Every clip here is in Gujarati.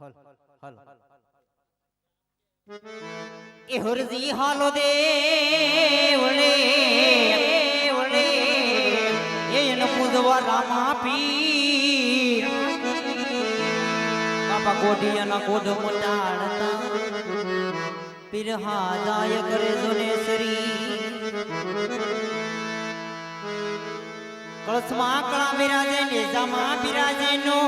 હલ હલ એ હરજી હાલો દે ઓલે ઓલે એને પૂજવા રામા પીર. બાપા કોઢિયાના કોઢ મોટાડતા. પીર હાજાય કરે જોનેશ્વરી કળશમાં કળા બિરાજે નેજામાં બિરાજે નો.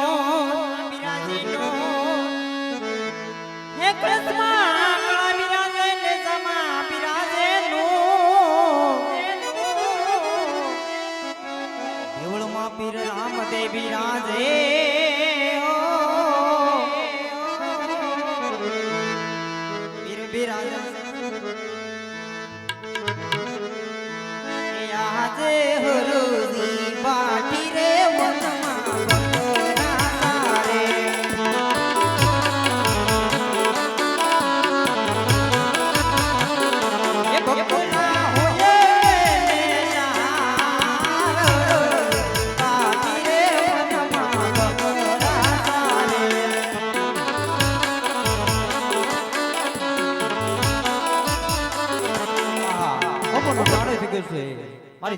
પીર બિરાજે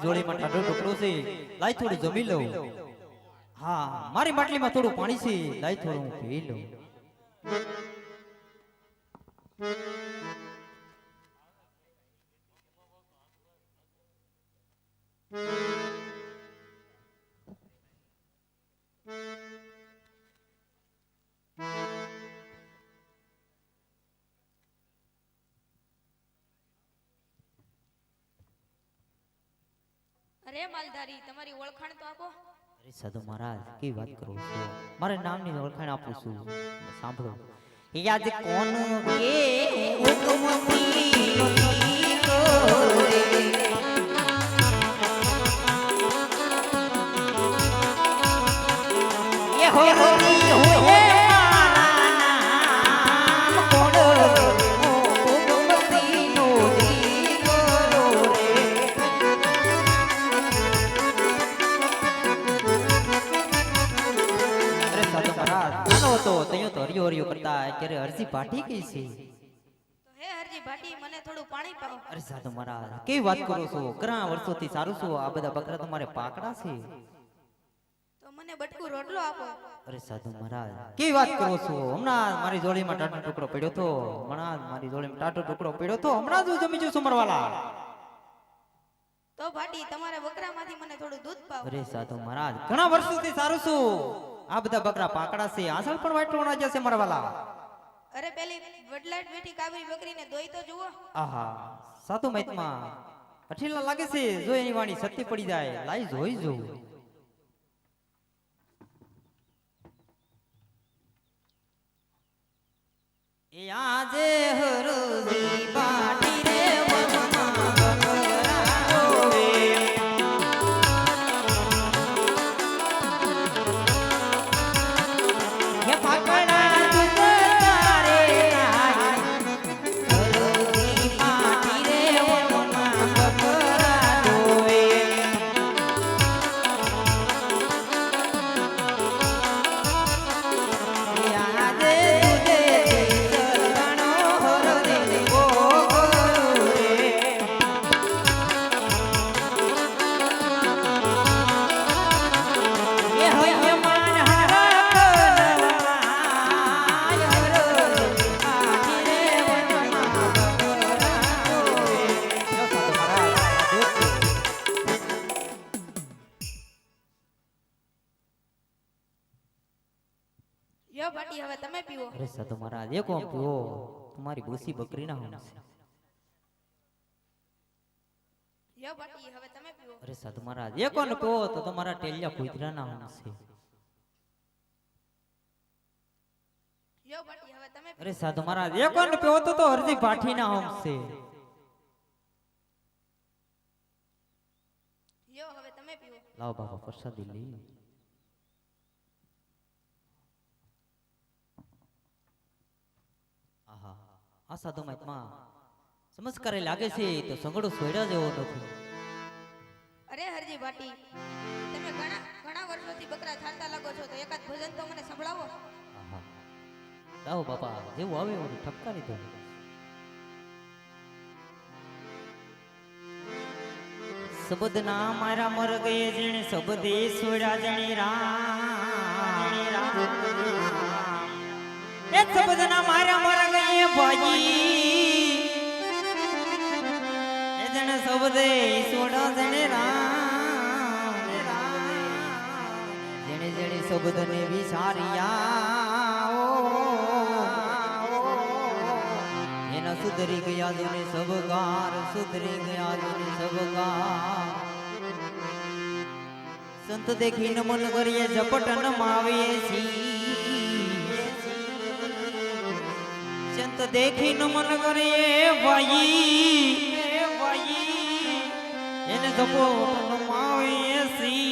જોડીમાં ટાઢો ટુકડો છે લાઈ થોડું જમી લઉં. હા, મારી માટલીમાં થોડું પાણી છે લાઈ થોડું પી લઉં. અરે માલધારી, તમારી ઓળખાણ તો આપો. અરે સાધુ મહારાજ, કેવી વાત કરો છો? મારે નામની ઓળખાણ આપું છું. સાંભળો. યાદ કોણ કે એ હોરી હોએ અત્યારે છે. હે હરજી ભાટી મને થોડું પાણી પાઓ અરે સાધુ મહારાજ કેવી વાત કરો છો? ઘણા વર્ષોથી સારું છું? આ બધા બકરા તમારે પાકડા છે. તો મને બટકું રોટલો આપો. અરે સાધુ મહારાજ કેવી વાત કરો છો? હમણાં મારી જોડીમાં ટાટો ટુકડો પડ્યો તો હમણાં મારી જોડીમાં ટાટો ટુકડો પડ્યો તો હમણાં જ જમી છું સમરવાલા તો ભાટી તમારા બકરામાંથી મને થોડું દૂધ પાવ. અરે સાધુ મહારાજ ઘણા વર્ષોથી સારું છું. આ બધા બકરા પાકડા છે. આસળ પણ વાટવાના જશે મારવાલા. અરે પેલી વડલાટ બેઠી કાબરી બકરીને દોઈ તો જુઓ. આહા, સાધુ મહિતમાં અઠીલા લાગે છે, જો એની વાણી સત્ય પડી જાય, લાઈ જોઈ જો. એ આજે યો ભાટી હવે તમે પીવો. અરે સાધુ મહારાજ એ કોમ પીવો? તમારી બોસી બકરી ના હોમ યો ભાટી હવે તમે પીવો. અરે સાધુ મહારાજ એ કોણ પીવો? તો તમારા ટેલિયા કુતરા ના છે. યો ભાટી હવે તમે અરે સાધુ મહારાજ એ કોણ પીવો? તો તો હરજી ભાઠી ના હોમ છે. યો હવે તમે પીવો. લાવ બાબા પ્રસાદી લઈ આહા આ સાધુ મહાત્મા ચમત્કારે લાગે છે તો સંગડો સોયડા જેવો નથી. અરે હરજી ભાટી તમે ઘણા ઘણા વર્ષોથી બકરા ચાલતા લાગો છો તો એકાદ ભજન તો મને સંભળાવો. લાવો બાપા જેવું આવે એવું ઠપકારી દો. શબ્દ ના મારા મર ગયે જેણે શબ્દે સોડા જણી રામ. એ શબ્દ ના મારા મર જણે જણે શબ્દને વિચાર્યા એના સુધરી ગયા જોને સબગાર સુધરી ગયા જોને સબગાર સંત દેખીને મન કરીએ ઝપટન માવીએ છી સંત દેખીને મન કરીએ ભાઈ એ ભાઈ એને ઝપટન માવીએ સી.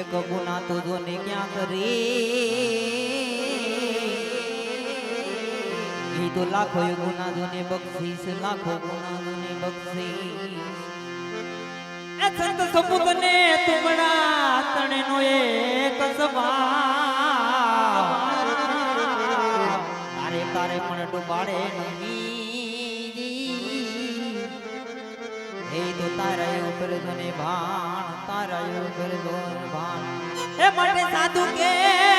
એક ગુના તો જોને ક્યાં કરી? એ તો લાખો ગુના જોને બક્ષીસ, લાખો ગુના જોને બક્ષીસ. એ સંત સપૂત ને તુમડા તણે નો એક સભા તારે પણ ડુબાડે નહીં. તો તારા ઉપર જોને ભાણ તારા ઉપર જોન ભાણ એ માટે સાધુ કેરો